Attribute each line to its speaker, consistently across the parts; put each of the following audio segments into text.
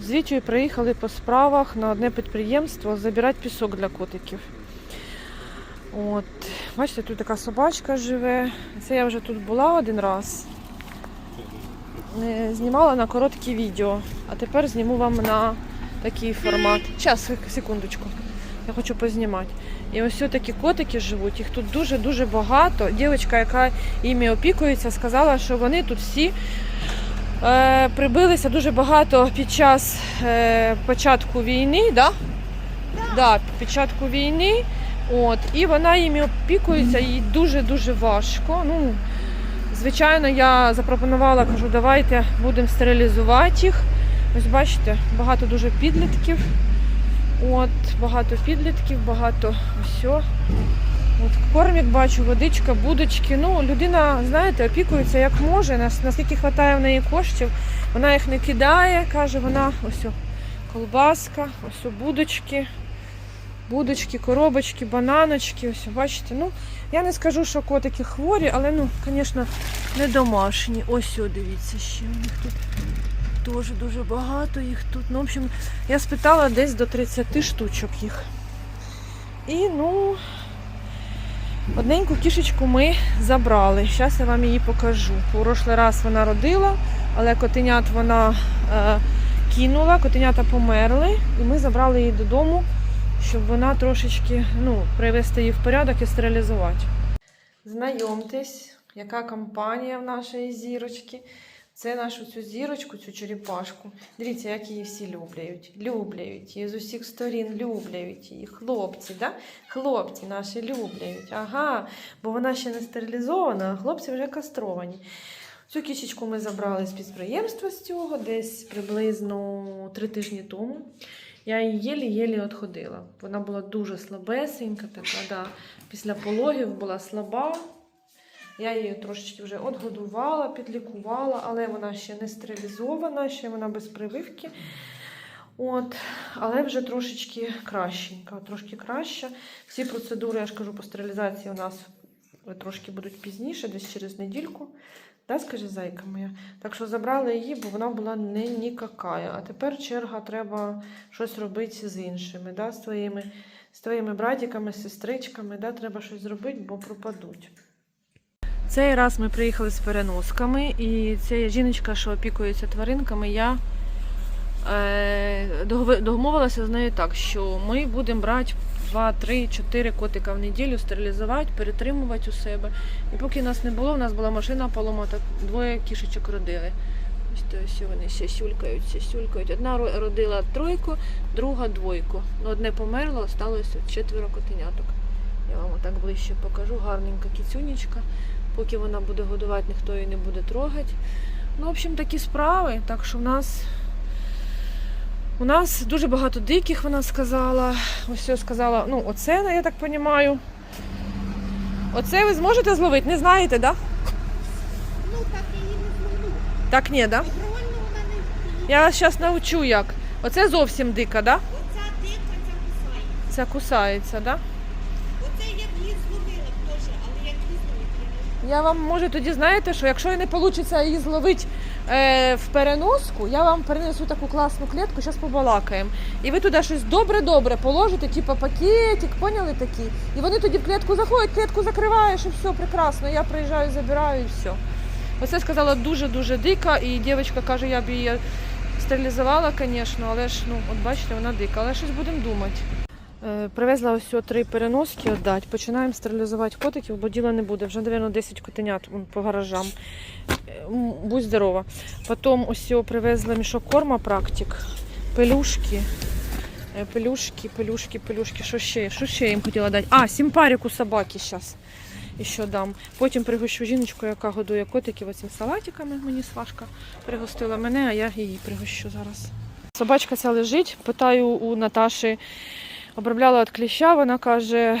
Speaker 1: З Вітєю приїхали по справах на одне підприємство забирати пісок для котиків. От, бачите, тут така собачка живе. Це я вже тут була один раз. Е, Знімала на короткі відео, а тепер зніму вам на такий формат. Зараз, секундочку. Я хочу познімати. І ось такі котики живуть, їх тут дуже-дуже багато. Дівчинка, яка іми опікується, сказала, що вони тут всі прибилися дуже багато під час е, початку війни, да? Да, під початку війни. От, і вона їм опікується, їй дуже-дуже важко. Ну, звичайно, я запропонувала, кажу, давайте будемо стерилізувати їх. Ось бачите, багато дуже підлітків. От, багато підлітків, багато всього. От кормік бачу, водичка, будочки. Ну, людина, знаєте, опікується як може, наскільки вистачає в неї коштів. Вона їх не кидає, каже, вона ось колбаска, ось о, будочки, будочки, коробочки, бананочки. Ось, бачите. Ну, я не скажу, що котики хворі, але ну, звісно, не домашні. Ось о, дивіться, ще у них тут теж дуже багато їх тут. Ну, в общем, я спитала десь до 30 штучок їх. І ну, одненьку кішечку ми забрали. Зараз я вам її покажу. У прошлий раз вона родила, але котенят вона е, кинула, котенята померли, і ми забрали її додому, щоб вона трошечки ну, привести її в порядок і стерилізувати. Знайомтесь, яка компанія в нашої зірочки. Це нашу цю зірочку, цю черепашку. Дивіться, як її всі люблять. Люблять її з усіх сторін люблять її. Хлопці, да? Хлопці наші люблять. Ага, бо вона ще не стерилізована, а хлопці вже кастровані. Цю кішечку ми забрали з підприємства з цього десь приблизно три тижні тому. Я її єлі-єлі відходила. Вона була дуже слабесенька, така, да. після пологів була слаба. Я її трошечки вже отгодувала, підлікувала, але вона ще не стерилізована, ще вона без прививки. От, але вже трошечки кращенька, трошки краща. Всі процедури, я ж кажу, по стерилізації у нас трошки будуть пізніше, десь через недільку. Да, скажи, зайка моя. Так що забрали її, бо вона була не нікакая. А тепер черга треба щось робити з іншими, да, з твоїми, з твоїми братиками, сестричками. Да, треба щось зробити, бо пропадуть. Цей раз ми приїхали з переносками, і ця жіночка, що опікується тваринками, я е, домовилася з нею так, що ми будемо брати 2, 3, 4 котика в неділю, стерилізувати, перетримувати у себе. І поки нас не було, у нас була машина поломата, двоє кішечок родили. Ось то ось вони ще сюлькають, ще сюлькають. Одна родила тройку, друга двойку. Ну, одне померло, залишилося четверо котеняток. Я вам отак ближче покажу. Гарненька кіцюнечка. Поки вона буде годувати, ніхто її не буде трогати. Ну, в общем, такі справи. Так що в нас у нас дуже багато диких, вона сказала. Ось все сказала. Ну, оце, я так розумію. Оце ви зможете зловити? Не знаєте, так? Да?
Speaker 2: Ну, так я її не зловлю.
Speaker 1: Так, ні, да?
Speaker 2: Вона не
Speaker 1: Я вас зараз навчу як. Оце зовсім дика, да?
Speaker 2: Оця дика ця кусає.
Speaker 1: Це кусається, да?
Speaker 2: Оце як її зловила б теж, але як її зловити, я
Speaker 1: вам може тоді знаєте, що якщо не вийде її зловити е, в переноску, я вам перенесу таку класну клітку, зараз побалакаємо. І ви туди щось добре-добре положите, типу пакетик, поняли такі? І вони тоді в клітку заходять, клітку закриваєш і все прекрасно. Я приїжджаю, забираю і все. Оце сказала дуже-дуже дика, і дівчинка каже, я б її стерилізувала, звісно, але ж ну, от бачите, вона дика, але щось будемо думати. Е, Привезла ось три переноски віддати. Починаємо стерилізувати котиків, бо діла не буде. Вже, мабуть, 10 котенят по гаражам. Будь здорова. Потім ось привезла мішок корма практик, пелюшки. Е, Пелюшки, пелюшки, пелюшки. Що ще? Що ще їм хотіла дати? А, сімпаріку собаки зараз. І що дам. Потім пригощу жіночку, яка годує котиків оцим салатиками. Мені Свашка пригостила мене, а я її пригощу зараз. Собачка ця лежить. Питаю у Наташі, обробляла від кліща, вона каже,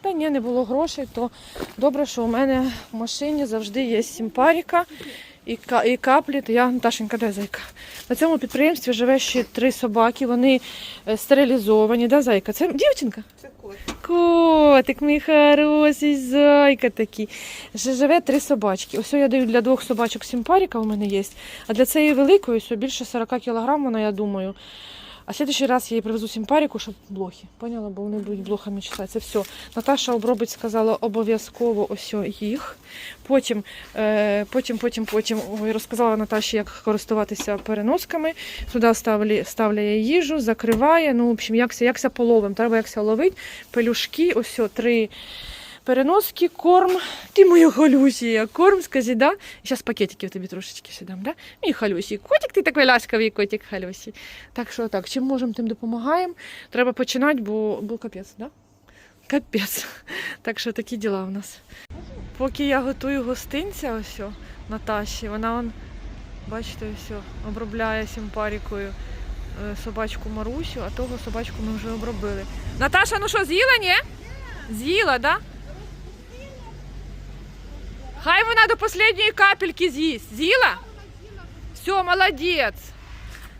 Speaker 1: та ні, не було грошей, то добре, що у мене в машині завжди є сімпаріка і, і каплі. То я, Наташенька, де зайка? На цьому підприємстві живе ще три собаки, вони е, стерилізовані. Да, зайка? Це дівчинка?
Speaker 2: Це кот.
Speaker 1: котик, мій хороший зайка такий. Живе три собачки. Ось я даю для двох собачок сімпаріка у мене є. А для цієї великої більше 40 кг вона, я думаю. А в следующий раз я їй привезу сімпаріку, щоб блохи. Поняла, бо вони будуть блохами читати. Це все. Наташа обробить, сказала, обов'язково ось їх. Потім, е, потім, потім, потім ой, розказала Наташі, як користуватися переносками. Туди ставлю, ставляє їжу, закриває. Ну, в общем, якся, якся половим. Треба якся ловить. Пелюшки, ось три переноски, корм. Ти моя халюсія, корм, скажи, да? Зараз пакетиків тобі трошечки ще да? Мій халюсій. Котик, ти такий ласкавий котик халюсій. Так що так, чим можемо, тим допомагаємо. Треба починати, бо, бо капець, да? Капець. Так що такі діла у нас. Поки я готую гостинця, ось Наташі, вона он, бачите, ось обробляє симпарікою е, собачку Марусю, а того собачку ми вже обробили. Наташа, ну що, з'їла, ні? З'їла, да? Хай вона до останньої капельки з'їсть. З'їла? Все, молодець.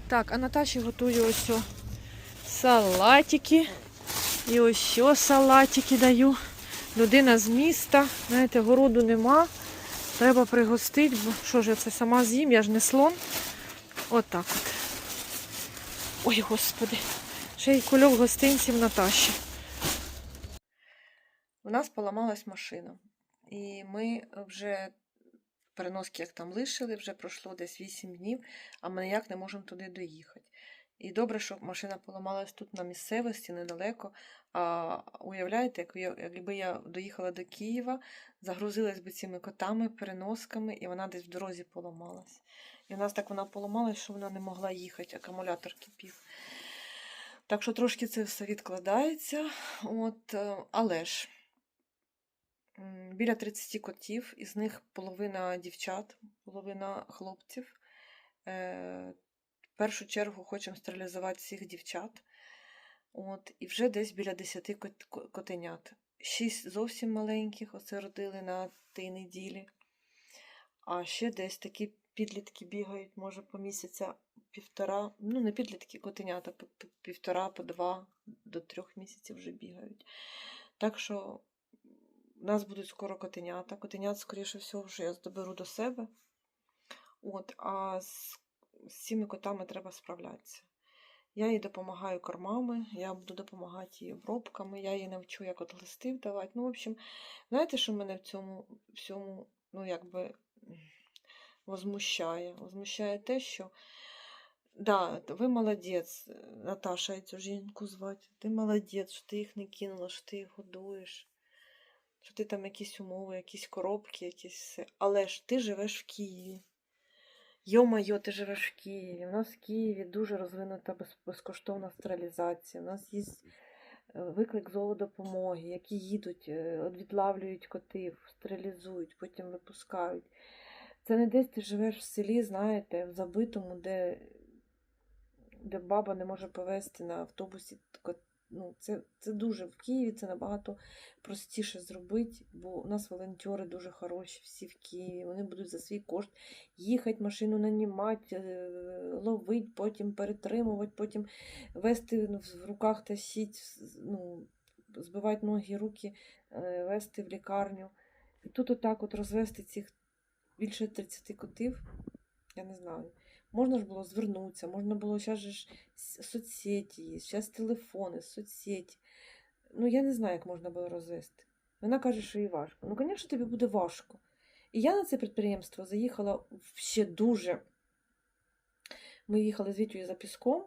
Speaker 1: Так, а Наташі готую ось салатики. І ось що салатики даю. Людина з міста, знаєте, городу нема. Треба пригостити, бо що ж я це сама з'їм, я ж не слон. От от. Ой, господи. Ще й кульок гостинців Наташі. У нас поламалась машина. І ми вже переноски як там лишили, вже пройшло десь 8 днів, а ми ніяк не можемо туди доїхати. І добре, що машина поламалась тут на місцевості, недалеко. А уявляєте, якби я доїхала до Києва, загрузилась би цими котами, переносками, і вона десь в дорозі поламалась. І в нас так вона поламалась, що вона не могла їхати, акумулятор кипів. Так що трошки це все відкладається. От, е, але ж біля 30 котів, із них половина дівчат, половина хлопців. Е, В першу чергу хочемо стерилізувати всіх дівчат. От, і вже десь біля 10 котенят. Шість зовсім маленьких, оце родили на тій неділі. А ще десь такі підлітки бігають, може, по місяця півтора, ну не підлітки, котенята, по- півтора, по два до трьох місяців вже бігають. Так що в нас будуть скоро котенята. Котенят, скоріше всього, вже я доберу до себе. От, а з, з цими котами треба справлятися. Я їй допомагаю кормами, я буду допомагати їй обробками, я їй навчу, як от листів давати. Ну, в общем, знаєте, що мене в цьому всьому, ну, якби возмущає? Возмущає те, що да, ви молодець, Наташа, і цю жінку звати. Ти молодець, що ти їх не кинула, що ти їх годуєш, ти там якісь умови, якісь коробки, якісь все. Але ж ти живеш в Києві. Йо-майо, ти живеш в Києві. У нас в Києві дуже розвинута безкоштовна стерилізація. У нас є е, виклик зоодопомоги, які їдуть, е, відлавлюють котів, стерилізують, потім випускають. Це не десь ти живеш в селі, знаєте, в забитому, де, де баба не може повезти на автобусі. Ну, це, це дуже в Києві це набагато простіше зробити, бо у нас волонтери дуже хороші, всі в Києві. Вони будуть за свій кошт їхати, машину нанімати, е, ловити, потім перетримувати, потім вести ну, в руках тащити, ну, збивати ноги, руки, е, вести в лікарню. І тут отак от розвести цих більше 30 котів, я не знаю. Можна ж було звернутися, можна було зараз ж соцсеті зараз телефони, соцсеті. Ну, я не знаю, як можна було розвести. Вона каже, що їй важко. Ну, звісно, тобі буде важко. І я на це підприємство заїхала ще дуже. Ми їхали з Вітєю за піском,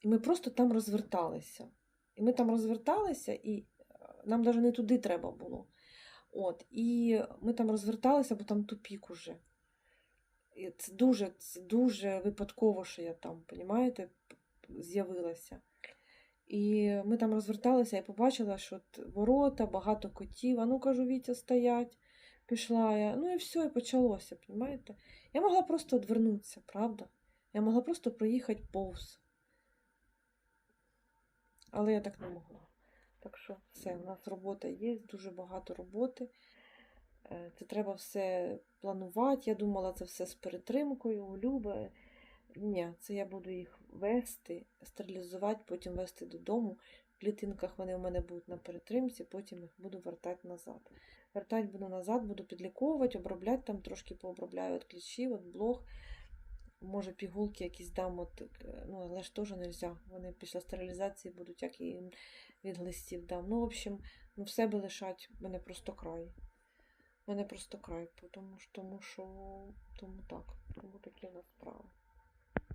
Speaker 1: і ми просто там розверталися. І ми там розверталися, і е, нам навіть не туди треба було. От, і ми там розверталися, бо там тупік уже. Це дуже, це дуже випадково, що я там, понімаєте, з'явилася. І ми там розверталися і побачила, що от ворота, багато котів. А ну кажу, Вітя, стоять. Пішла я. Ну і все, і почалося, понімаєте? Я могла просто відвернутися, правда? Я могла просто проїхати повз. Але я так не могла. Так що все, у нас робота є, дуже багато роботи. Е, Це треба все планувати. Я думала, це все з перетримкою, у Люби. Ні, це я буду їх вести, стерилізувати, потім вести додому, В клітинках вони в мене будуть на перетримці, потім їх буду вертати назад. Вертати буду назад, буду підліковувати, обробляти там трошки пообробляю від кліщів, від блох. Може, пігулки якісь дам, от, е, ну, але ж теж не можна. Вони після стерилізації будуть, як і від глистів дам. Ну, в общем, ну, в себе лишать, мене просто край. Мене просто край, тому що тому так, тому такі у нас справи.